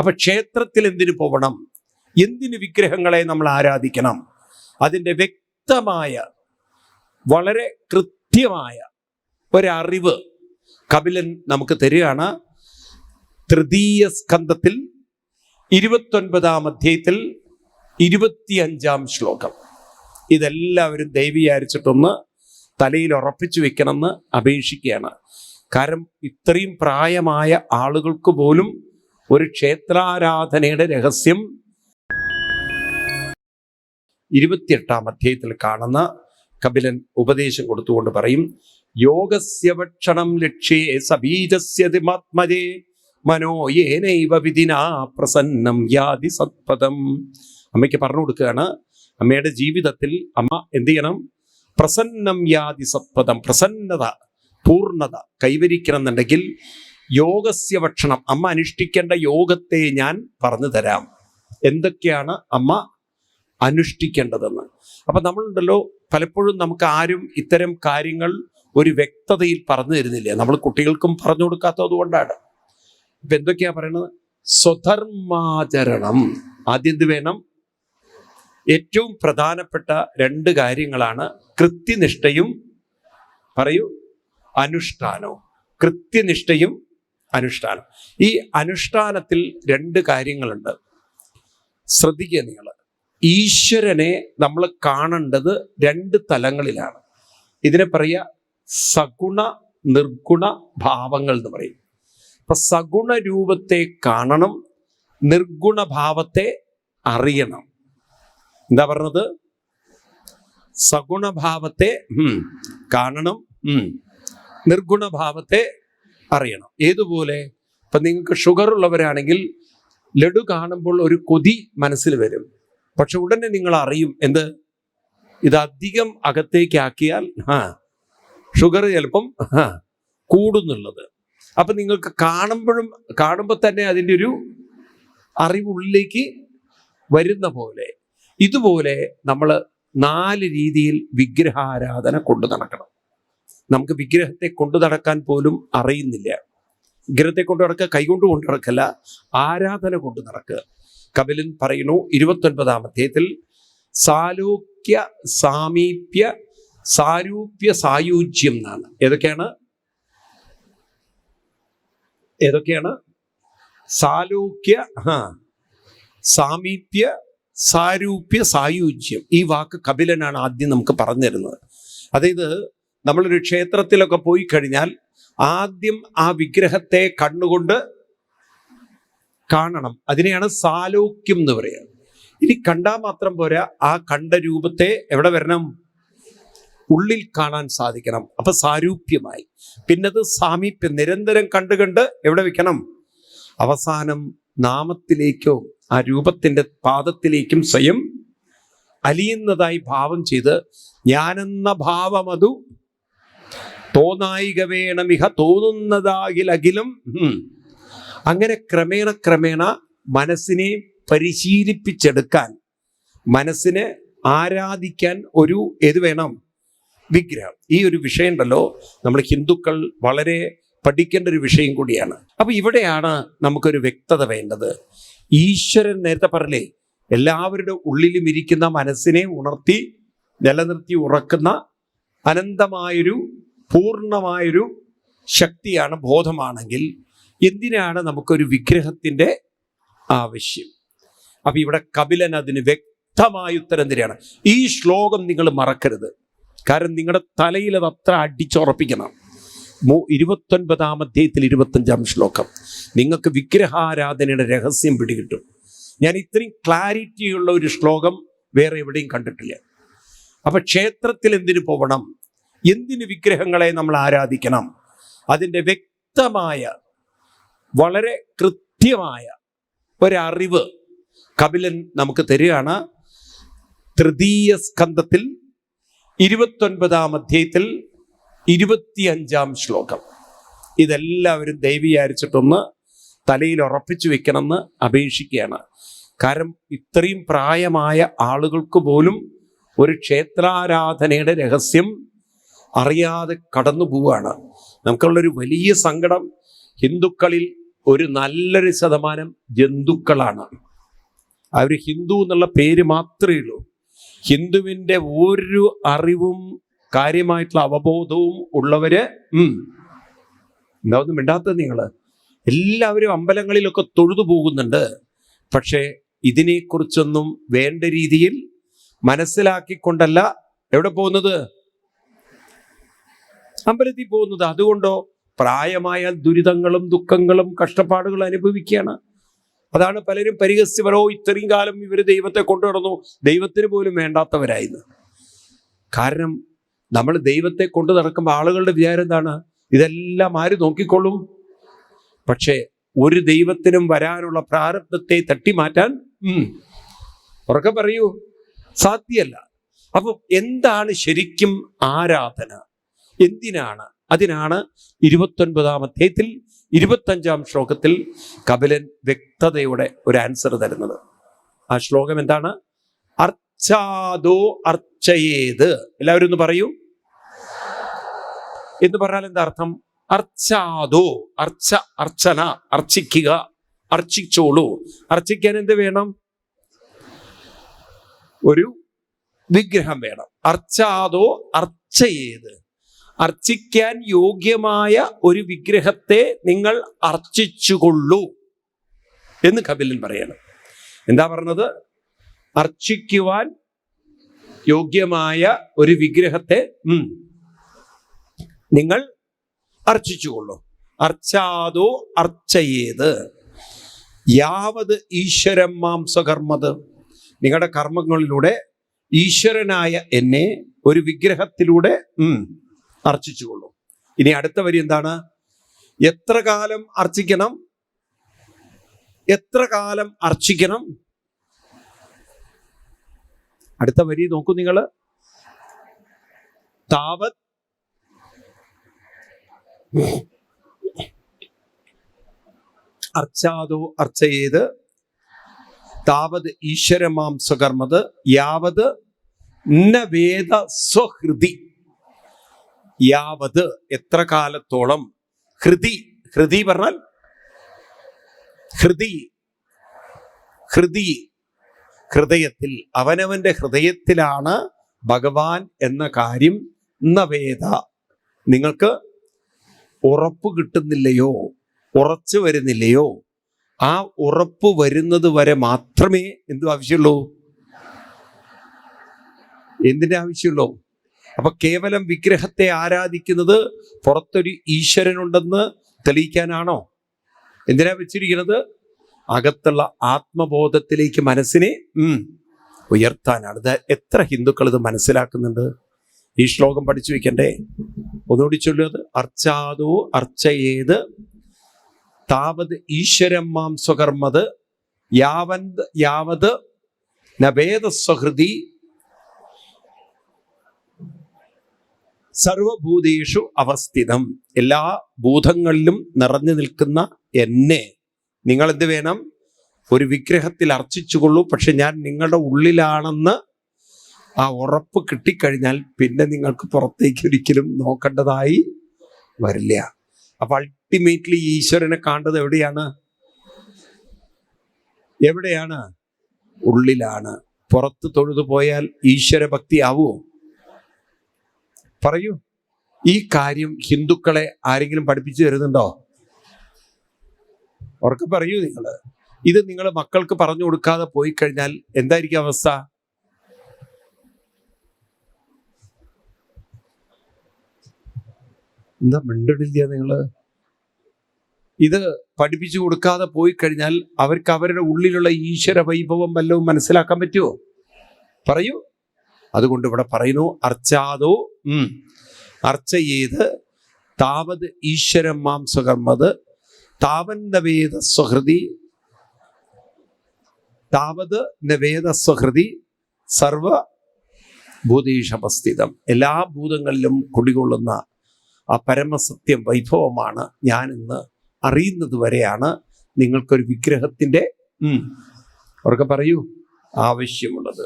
അപ്പൊ ക്ഷേത്രത്തിൽ എന്തിനു പോകണം എന്തിനു വിഗ്രഹങ്ങളെ നമ്മൾ ആരാധിക്കണം? അതിന്റെ വ്യക്തമായ വളരെ കൃത്യമായ ഒരറിവ് കപിലൻ നമുക്ക് തരികയാണ്. തൃതീയ സ്കന്ധത്തിൽ ഇരുപത്തൊൻപതാം അധ്യായത്തിൽ ഇരുപത്തിയഞ്ചാം ശ്ലോകം. ഇതെല്ലാവരും ദൈവീകരിച്ചിട്ടൊന്ന് തലയിൽ ഉറപ്പിച്ചു വെക്കണമെന്ന് അപേക്ഷിക്കുകയാണ്. കാരണം ഇത്രയും പ്രായമായ ആളുകൾക്ക് പോലും ഒരു ക്ഷേത്രാരാധനയുടെ രഹസ്യം. ഇരുപത്തിയെട്ടാം അധ്യായത്തിൽ കാണുന്ന കപിലൻ ഉപദേശം കൊടുത്തുകൊണ്ട് പറയും യോഗസ്യ ഭക്ഷണം ലക്ഷ്യേ സബീജസ്യ മനോയേനൈവ വിധിനാ പ്രസന്നം യാതി സത്പദം. അമ്മയ്ക്ക് പറഞ്ഞു കൊടുക്കുകയാണ് അമ്മയുടെ ജീവിതത്തിൽ അമ്മ എന്ത് ചെയ്യണം? പ്രസന്നം യാതി സത്പദം പ്രസന്നത പൂർണത കൈവരിക്കണം എന്നുണ്ടെങ്കിൽ യോഗസ്യ ഭക്ഷണം. അമ്മ അനുഷ്ഠിക്കേണ്ട യോഗത്തെ ഞാൻ പറഞ്ഞു തരാം. എന്തൊക്കെയാണ് അമ്മ അനുഷ്ഠിക്കേണ്ടതെന്ന്? അപ്പൊ നമ്മളുണ്ടല്ലോ പലപ്പോഴും നമുക്ക് ആരും ഇത്തരം കാര്യങ്ങൾ ഒരു വ്യക്തതയിൽ പറഞ്ഞു തരുന്നില്ല. നമ്മൾ കുട്ടികൾക്കും പറഞ്ഞു കൊടുക്കാത്തത് കൊണ്ടാണ് ഇപ്പൊ എന്തൊക്കെയാ പറയുന്നത് സ്വധർമാചരണം. ആദ്യം എന്ത് വേണം? ഏറ്റവും പ്രധാനപ്പെട്ട രണ്ട് കാര്യങ്ങളാണ് കൃത്യനിഷ്ഠയും പറയൂ അനുഷ്ഠാനവും. കൃത്യനിഷ്ഠയും അനുഷ്ഠാനം. ഈ അനുഷ്ഠാനത്തിൽ രണ്ട് കാര്യങ്ങളുണ്ട്. ശ്രദ്ധിക്കുക നിങ്ങൾ. ഈശ്വരനെ നമ്മൾ കാണേണ്ടത് രണ്ട് തലങ്ങളിലാണ്. ഇതിനെ പറയുക സഗുണ നിർഗുണ ഭാവങ്ങൾ എന്ന് പറയും. അപ്പൊ സഗുണ രൂപത്തെ കാണണം നിർഗുണ ഭാവത്തെ അറിയണം. എന്താ പറഞ്ഞത്? സഗുണഭാവത്തെ കാണണം നിർഗുണഭാവത്തെ അറിയണം. ഏതുപോലെ? ഇപ്പൊ നിങ്ങൾക്ക് ഷുഗർ ഉള്ളവരാണെങ്കിൽ ലഡു കാണുമ്പോൾ ഒരു കൊതി മനസ്സിൽ വരും. പക്ഷെ ഉടനെ നിങ്ങൾ അറിയും. എന്ത്? ഇത് അധികം അകത്തേക്കാക്കിയാൽ ആ ഷുഗർ ചിലപ്പം കൂടുന്നുള്ളത്. അപ്പൊ നിങ്ങൾക്ക് കാണുമ്പോഴും കാണുമ്പോൾ തന്നെ അതിന്റെ ഒരു അറിവുള്ളിലേക്ക് വരുന്ന പോലെ. ഇതുപോലെ നമ്മൾ നാല് രീതിയിൽ വിഗ്രഹാരാധന കൊണ്ടു നടക്കണം. നമുക്ക് വിഗ്രഹത്തെ കൊണ്ടു നടക്കാൻ പോലും അറിയുന്നില്ല. വിഗ്രഹത്തെ കൊണ്ടു നടക്കുക കൈകൊണ്ട് കൊണ്ടു നടക്കല്ല ആരാധന കൊണ്ടു നടക്കുക. കപിലൻ പറയുന്നു ഇരുപത്തൊൻപതാം അധ്യായത്തിൽ സാലോക്യ സാമീപ്യ സാരൂപ്യ സായുജ്യം എന്നാണ്. ഏതൊക്കെയാണ്? ഏതൊക്കെയാണ്? സാലോക്യ ആ സാമീപ്യ സാരൂപ്യ സായുജ്യം. ഈ വാക്ക് കപിലനാണ് ആദ്യം നമുക്ക് പറഞ്ഞു തരുന്നത്. അതായത് നമ്മളൊരു ക്ഷേത്രത്തിലൊക്കെ പോയി കഴിഞ്ഞാൽ ആദ്യം ആ വിഗ്രഹത്തെ കണ്ണുകൊണ്ട് കാണണം. അതിനെയാണ് സാലോക്യം എന്ന് പറയുക. ഇനി കണ്ടാൽ മാത്രം പോരാ ആ കണ്ട രൂപത്തെ എവിടെ വരണം? ഉള്ളിൽ കാണാൻ സാധിക്കണം. അപ്പൊ സാരൂപ്യമായി. പിന്നത് സാമീപ്യം നിരന്തരം കണ്ടു കണ്ട് എവിടെ വെക്കണം? അവസാനം നാമത്തിലേക്കോ ആ രൂപത്തിന്റെ പാദത്തിലേക്കും സ്വയം അലിയുന്നതായി ഭാവം ചെയ്ത് ഞാനെന്ന ഭാവമതു തോന്നായിക വേണമിഹ തോന്നുന്നതാകിലകിലും. ഉം. അങ്ങനെ ക്രമേണ ക്രമേണ മനസ്സിനെ പരിശീലിപ്പിച്ചെടുക്കാൻ മനസ്സിനെ ആരാധിക്കാൻ ഒരു ഏത് വേണം? വിഗ്രഹം. ഈ ഒരു വിഷയം ഉണ്ടല്ലോ നമ്മൾ ഹിന്ദുക്കൾ വളരെ പഠിക്കേണ്ട ഒരു വിഷയം കൂടിയാണ്. അപ്പൊ ഇവിടെയാണ് നമുക്കൊരു വ്യക്തത വേണ്ടത്. ഈശ്വരൻ നേരത്തെ പറഞ്ഞേ എല്ലാവരുടെ ഉള്ളിലും ഇരിക്കുന്ന മനസ്സിനെ ഉണർത്തി നിലനിർത്തി ഉറക്കുന്ന അനന്തമായൊരു പൂർണമായൊരു ശക്തിയാണ് ബോധമാണെങ്കിൽ എന്തിനാണ് നമുക്കൊരു വിഗ്രഹത്തിന്റെ ആവശ്യം? അപ്പൊ ഇവിടെ കപിലൻ അതിന് വ്യക്തമായ ഉത്തരം തരികയാണ്. ഈ ശ്ലോകം നിങ്ങൾ മറക്കരുത്. കാരണം നിങ്ങളുടെ തലയിൽ അത് അത്ര അടിച്ചുറപ്പിക്കണം. മൂ- ഇരുപത്തൊൻപതാം അധ്യായത്തിൽ ഇരുപത്തഞ്ചാം ശ്ലോകം. നിങ്ങൾക്ക് വിഗ്രഹാരാധനയുടെ രഹസ്യം പിടികിട്ടും. ഞാൻ ഇത്രയും ക്ലാരിറ്റിയുള്ള ഒരു ശ്ലോകം വേറെ എവിടെയും കണ്ടിട്ടില്ല. അപ്പൊ ക്ഷേത്രത്തിൽ എന്തിനു പോകണം എന്തിന് വിഗ്രഹങ്ങളെ നമ്മൾ ആരാധിക്കണം? അതിന്റെ വ്യക്തമായ വളരെ കൃത്യമായ ഒരറിവ് കപിലൻ നമുക്ക് തരികയാണ്. തൃതീയ സ്കന്ധത്തിൽ ഇരുപത്തൊൻപതാം അധ്യായത്തിൽ ഇരുപത്തിയഞ്ചാം ശ്ലോകം. ഇതെല്ലാവരും ദൈവീകരിച്ചിട്ടൊന്ന് തലയിൽ ഉറപ്പിച്ചു വെക്കണമെന്ന് അപേക്ഷിക്കുകയാണ്. കാരണം ഇത്രയും പ്രായമായ ആളുകൾക്ക് പോലും ഒരു ക്ഷേത്രാരാധനയുടെ രഹസ്യം അറിയാതെ കടന്നു പോവുകയാണ്. നമുക്കുള്ളൊരു വലിയ സങ്കടം ഹിന്ദുക്കളിൽ ഒരു നല്ലൊരു ശതമാനം ജന്തുക്കളാണ്. അവർ ഹിന്ദു എന്നുള്ള പേര് മാത്രമേ ഉള്ളൂ. ഹിന്ദുവിന്റെ ഒരു അറിവും കാര്യമായിട്ടുള്ള അവബോധവും ഉള്ളവര് എന്താ ഒന്നും മിണ്ടാത്തത് നിങ്ങൾ എല്ലാവരും അമ്പലങ്ങളിലൊക്കെ തൊഴുതു പോകുന്നുണ്ട്. പക്ഷേ ഇതിനെക്കുറിച്ചൊന്നും വേണ്ട രീതിയിൽ മനസ്സിലാക്കിക്കൊണ്ടല്ല. എവിടെ പോകുന്നത്? അമ്പലത്തിൽ പോകുന്നത് അതുകൊണ്ടോ പ്രായമായ ദുരിതങ്ങളും ദുഃഖങ്ങളും കഷ്ടപ്പാടുകളും അനുഭവിക്കുകയാണ്. അതാണ് പലരും പരിഹസിച്ചവരോ ഇത്രയും കാലം ഇവർ ദൈവത്തെ കൊണ്ടു നടന്നു. ദൈവത്തിന് പോലും വേണ്ടാത്തവരായിരുന്നു. കാരണം നമ്മൾ ദൈവത്തെ കൊണ്ടു നടക്കുമ്പോൾ ആളുകളുടെ വിചാരം എന്താണ്? ഇതെല്ലാം ആര് നോക്കിക്കൊള്ളും? പക്ഷേ ഒരു ദൈവത്തിനും വരാനുള്ള പ്രാരബ്ധത്തെ തട്ടിമാറ്റാൻ മാറ്റാൻ ഉറക്കെ പറയൂ സാധ്യല്ല. അപ്പൊ എന്താണ് ശരിക്കും ആരാധന? എന്തിനാണ്? അതിനാണ് ഇരുപത്തൊൻപതാം അധ്യായത്തിൽ ഇരുപത്തഞ്ചാം ശ്ലോകത്തിൽ കപിലൻ വ്യക്തതയോടെ ഒരു ആൻസർ തരുന്നത്. ആ ശ്ലോകം എന്താണ്? അർച്ചാദോ അർച്ചയേത്. എല്ലാവരും ഒന്ന് പറയൂ. എന്ന് പറഞ്ഞാൽ എന്താ അർത്ഥം? അർച്ചാദോ അർച്ച അർച്ചന അർച്ചിക്കുക അർച്ചിച്ചോളൂ. അർച്ചിക്കാൻ എന്ത് വേണം? ഒരു വിഗ്രഹം വേണം. അർച്ചാദോ അർച്ചയേത്. അർച്ചിക്കാൻ യോഗ്യമായ ഒരു വിഗ്രഹത്തെ നിങ്ങൾ അർച്ചിച്ചുകൊള്ളൂ എന്ന് കപിലൻ പറയണം. എന്താ പറഞ്ഞത്? അർച്ചിക്കുവാൻ യോഗ്യമായ ഒരു വിഗ്രഹത്തെ നിങ്ങൾ അർച്ചിച്ചുകൊള്ളൂ. അർച്ചാതോ അർച്ചയേത്. യാവത് ഈശ്വരം മാംസകർമ്മത്. നിങ്ങളുടെ കർമ്മങ്ങളിലൂടെ ഈശ്വരനായ എന്നെ ഒരു വിഗ്രഹത്തിലൂടെ അർച്ചിച്ചുകൊള്ളൂ. ഇനി അടുത്ത വരി എന്താണ്? എത്ര കാലം അർച്ചിക്കണം? എത്ര കാലം അർച്ചിക്കണം? അടുത്ത വരി നോക്കൂ നിങ്ങൾ താവത്. അർച്ചാദോ അർച്ചയേത്. താവത് ഈശ്വരമാം സ്വകർമ്മത് യാവത് ന വേദ സ്വഹൃതി. യാവത് എത്ര കാലത്തോളം ഹൃതി ഹൃതി പറഞ്ഞാൽ ഹൃതി ഹൃതി ഹൃദയത്തിൽ അവനവന്റെ ഹൃദയത്തിലാണ് ഭഗവാൻ എന്ന കാര്യം നവേദ. നിങ്ങൾക്ക് ഉറപ്പ് കിട്ടുന്നില്ലയോ? ഉറച്ചു വരുന്നില്ലയോ? ആ ഉറപ്പ് വരുന്നത് വരെ മാത്രമേ എന്തു ആവശ്യമുള്ളൂ? എന്തിന്റെ ആവശ്യമുള്ളൂ? അപ്പൊ കേവലം വിഗ്രഹത്തെ ആരാധിക്കുന്നത് പുറത്തൊരു ഈശ്വരനുണ്ടെന്ന് തെളിയിക്കാനാണോ? എന്തിനാ വെച്ചിരിക്കുന്നത്? അകത്തുള്ള ആത്മബോധത്തിലേക്ക് മനസ്സിനെ ഉയർത്താനാണ്. ഇത് എത്ര ഹിന്ദുക്കൾ ഇത് മനസ്സിലാക്കുന്നുണ്ട്? ഈ ശ്ലോകം പഠിച്ചു വെക്കണ്ടേ? ഒന്നുകൂടി ചൊല്ലുന്നത് അർച്ചാദോ അർച്ചയേത് താവത് ഈശ്വരം മാം സ്വകർമ്മത് യാവന്ത് യാവത് നഭേദസ്വഹൃതി സർവഭൂതേഷു അവസ്ഥിതം. എല്ലാ ഭൂതങ്ങളിലും നിറഞ്ഞു നിൽക്കുന്ന എന്നെ നിങ്ങൾ എന്ത് വേണം? ഒരു വിഗ്രഹത്തിൽ അർച്ചിച്ചുകൊള്ളൂ. പക്ഷെ ഞാൻ നിങ്ങളുടെ ഉള്ളിലാണെന്ന് ആ ഉറപ്പ് കിട്ടിക്കഴിഞ്ഞാൽ പിന്നെ നിങ്ങൾക്ക് പുറത്തേക്ക് ഒരിക്കലും നോക്കേണ്ടതായി വരില്ല. അപ്പൊ അൾട്ടിമേറ്റ്ലി ഈശ്വരനെ കാണേണ്ടത് എവിടെയാണ്? എവിടെയാണ്? ഉള്ളിലാണ്. പുറത്ത് തൊഴുതു പോയാൽ ഈശ്വര ഭക്തി ആവുമോ പറയൂ. ഈ കാര്യം ഹിന്ദുക്കളെ ആരെങ്കിലും പഠിപ്പിച്ചു തരുന്നുണ്ടോ? ഉറക്കെ പറയൂ നിങ്ങൾ ഇത് നിങ്ങൾ മക്കൾക്ക് പറഞ്ഞു കൊടുക്കാതെ പോയി കഴിഞ്ഞാൽ എന്തായിരിക്കും അവസ്ഥ? എന്താ മിണ്ടില്ല നിങ്ങൾ ഇത് പഠിപ്പിച്ചു കൊടുക്കാതെ പോയി കഴിഞ്ഞാൽ അവർക്ക് അവരുടെ ഉള്ളിലുള്ള ഈശ്വര വൈഭവം വല്ലതും മനസ്സിലാക്കാൻ പറ്റുമോ പറയൂ. അതുകൊണ്ട് ഇവിടെ പറയുന്നു അർച്ചാദോ ഉം, അർച്ച ചെയ്ത് താവത് ഈശ്വരം മാം സ്വകർമ്മത് വേദ സ്വഹൃതി താവത് നവേദ സ്വഹൃതി സർവ ഭൂതീഷമസ്ഥിതം. എല്ലാ ഭൂതങ്ങളിലും കുടികൊള്ളുന്ന ആ പരമസത്യം വൈഭവമാണ് ഞാൻ ഇന്ന് അറിയുന്നത് വരെയാണ് നിങ്ങൾക്കൊരു വിഗ്രഹത്തിന്റെ അവർക്ക് പറയൂ ആവശ്യമുള്ളത്.